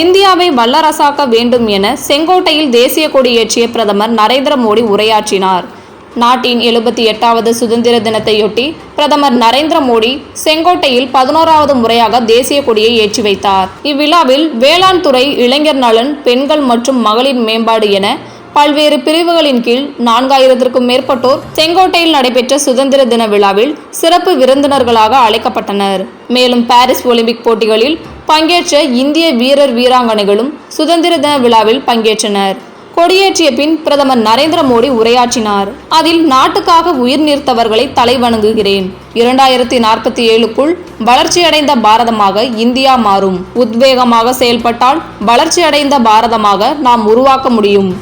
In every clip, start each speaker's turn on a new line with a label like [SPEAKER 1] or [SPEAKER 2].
[SPEAKER 1] இந்தியாவை வல்லரசாக்க வேண்டும் என செங்கோட்டையில் தேசிய கொடி ஏற்றிய பிரதமர் நரேந்திர மோடி உரையாற்றினார். நாட்டின் எழுபத்தி எட்டாவது சுதந்திர தினத்தையொட்டி பிரதமர் நரேந்திர மோடி செங்கோட்டையில் பதினோராவது முறையாக தேசிய கொடியை ஏற்றி வைத்தார். இவ்விழாவில் வேளாண் துறை இளைஞர் நலன் பெண்கள் மற்றும் மகளிர் மேம்பாடு என பல்வேறு பிரிவுகளின் கீழ் நான்காயிரத்திற்கும் மேற்பட்டோர் செங்கோட்டையில் நடைபெற்ற சுதந்திர தின விழாவில் சிறப்பு விருந்தினர்களாக அழைக்கப்பட்டனர். மேலும் பாரிஸ் ஒலிம்பிக் போட்டிகளில் பங்கேற்ற இந்திய வீரர் வீராங்கனைகளும் சுதந்திர தின விழாவில் பங்கேற்றனர். கொடியேற்றிய பின் பிரதமர் நரேந்திர மோடி உரையாற்றினார். அதில் நாட்டுக்காக உயிர் நீர்த்தவர்களை தலைவணங்குகிறேன் இரண்டாயிரத்தி நாற்பத்தி ஏழுக்குள் வளர்ச்சியடைந்த பாரதமாக இந்தியா மாறும். உத்வேகமாக செயல்பட்டால் வளர்ச்சியடைந்த பாரதமாக நாம் உருவாக்க முடியும்.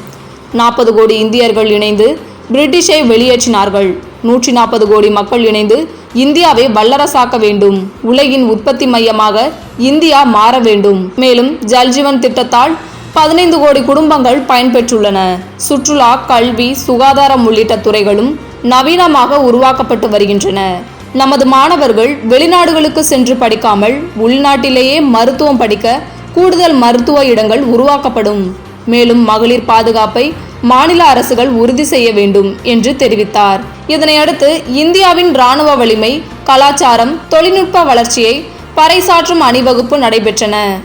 [SPEAKER 1] நாற்பது கோடி இந்தியர்கள் இணைந்து பிரிட்டிஷை வெளியேற்றினார்கள். நூற்றி நாற்பது கோடி மக்கள் இணைந்து இந்தியாவை வல்லரசாக்க வேண்டும். உலகின் உற்பத்தி மையமாக இந்தியா மாற வேண்டும். மேலும் ஜல்ஜீவன் திட்டத்தால் பதினைந்து கோடி குடும்பங்கள் பயன்பெற்றுள்ளன. சுற்றுலா கல்வி சுகாதாரம் உள்ளிட்ட துறைகளும் நவீனமாக உருவாக்கப்பட்டு வருகின்றன. நமது மாணவர்கள் வெளிநாடுகளுக்கு சென்று படிக்காமல் உள்நாட்டிலேயே மருத்துவம் படிக்க கூடுதல் மருத்துவ இடங்கள் உருவாக்கப்படும். மேலும் மகளிர் பாதுகாப்பை மாநில அரசுகள் உறுதி செய்ய வேண்டும் என்று தெரிவித்தார். இதனையடுத்து இந்தியாவின் ராணுவ வலிமை கலாச்சாரம் தொழில்நுட்ப வளர்ச்சியை பறைசாற்றும் அணிவகுப்பு நடைபெற்றன.